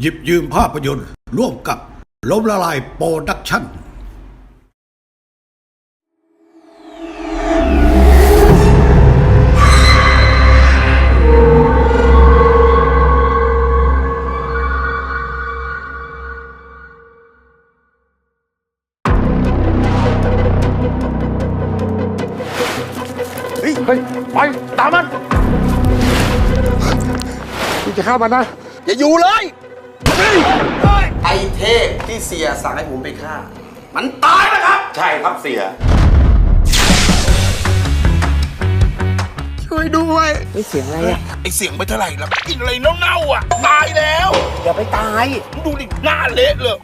หยิบยืมภาพยนตร์ ร่วมกับล้มละลายโปรดักชั่น เฮ้ยเฮ้ยไปตามมันมึงจะเข้ามันนะอย่าอยู่เลย ไอ้เทพที่เสียสั่งให้ผมไปฆ่า มันตายแล้วครับ ใช่ครับเสีย ช่วยด้วยไเสียงอะไรอะไอเสียงไปเท่าไหร่แล้วกินอะไรเน่าๆอะ ตายแล้วอย่าไปตายดูดิหน้าเละเลย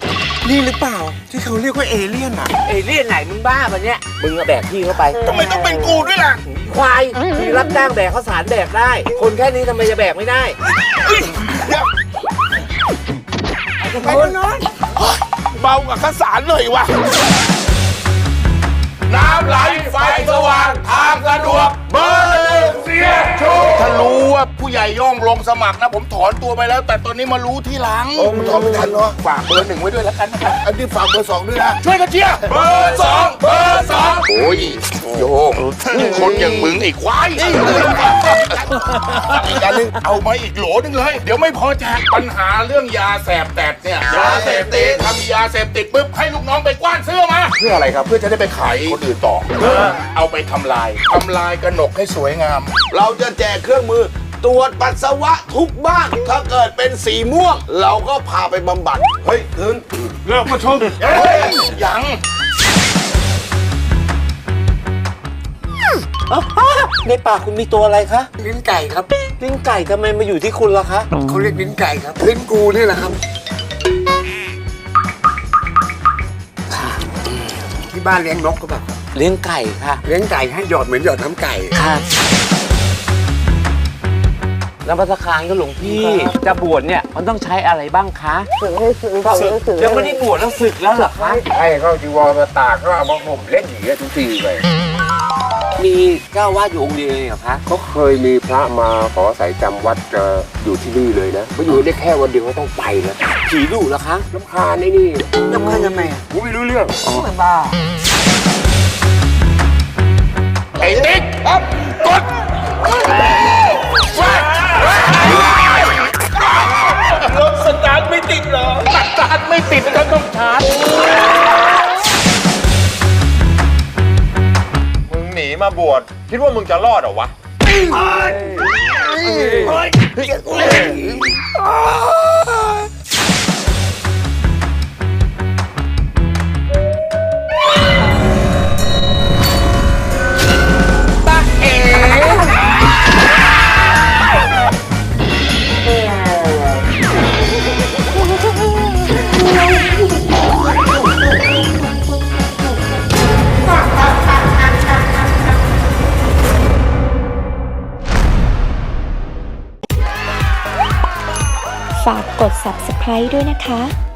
นี่หรือเปล่า ที่เขาเรียกว่าเอเลี่ยนอะเอเลี่ยนไหนมึงบ้าปะเนี่ยมึงอะแบกพี่เข้าไปทำไมต้องเป็นกูด้วยล่ะควายพี่รับจ้างแบกข้าวสารแบกได้ คนแค่นี้ทำไมจะแบกไม่ได้เอ้ยเดี๋ ไปนอนเบากับข้าวสารหน่อยวะน้ำไหลไฟสว่างทางสะดวกเบอร์หนึ่งเสียชูถ้ารู้ว่าผู้ใหญ่ย่องลงสมัครนะ ผมถอนตัวไปแล้ว แต่ตอนนี้มารู้ที่หลังโอ้มันถอนไม่ทันเนาะฝากเบอร์หนึ่งไว้ด้วยแล้วกันนะครับอันนี้ฝากเบอร์สองด้วยนะช่วยกันเชียร์เบอร์สองเบอร์สอง โอ้ยโยคนอย่างมึงไอ้ควายอีกอันนึงเอามาอีกโหลนึงเลย เดี๋ยวไม่พอแจกปัญหาเรื่องยาแสบแตดเนี่ยยาเสพติดทำยาเสพติดปุ๊บให้ลูกน้องไปกว้านเสื้อมาเพื่ออะไรครับ เพื่อจะได้ไปขายคนอื่นต่อเอาไปทำลายทำลายกระหนกให้สวยงาม เราจะแจกเครื่องมือตรวจปัสสาวะทุกบ้าน ถ้าเกิดเป็นสีม่วง เราก็พาไปบำบัด เฮ้ยคืนเลิกประชุมเฮ้ ยยังในปากคุณมีตัวอะไรคะลิ้นไก่ครับ ลิ้นไก่ทำไมมาอยู่ที่คุณล่ะคะเขาเรียกลิ้นไก่ครับลิ้นกูนี่แหละครับที่บ้านเลี้ยงนกก็แบบเลี้ยงไก่ค่ะ เลี้ยงไก่ให้หยอดเหมือนหยอดน้ำไก่ค่ะน้ำพัสคารก็หลวงพี่จะบวชเนี่ยมันต้องใช้อะไรบ้างคะศึกยังไม่ได้บวชแล้วศึกแล้วเหรอคะให้เขาจีวรมาตากก็เอามาห่มเล่นอย่างเงี้ยทุกทีเลย มีเจ้าวาดอยู่องค์เดียวเองเหรอคะเขาเคยมีพระมาขอใส่จำวัดจะอยู่ที่นี่เลยนะเขาอยู่ได้แค่วันเดียวเขาต้องไปแล้วผีดุเหรอคะน้ำคาญไอ้นี่น้ำข้นทำไมอะกูไม่รู้เรื่องไม่บ้าไอ้ติ๊กครับกด บวชคิดว่ามึงจะรอดเหรอวะ กด subscribe ด้วยนะคะ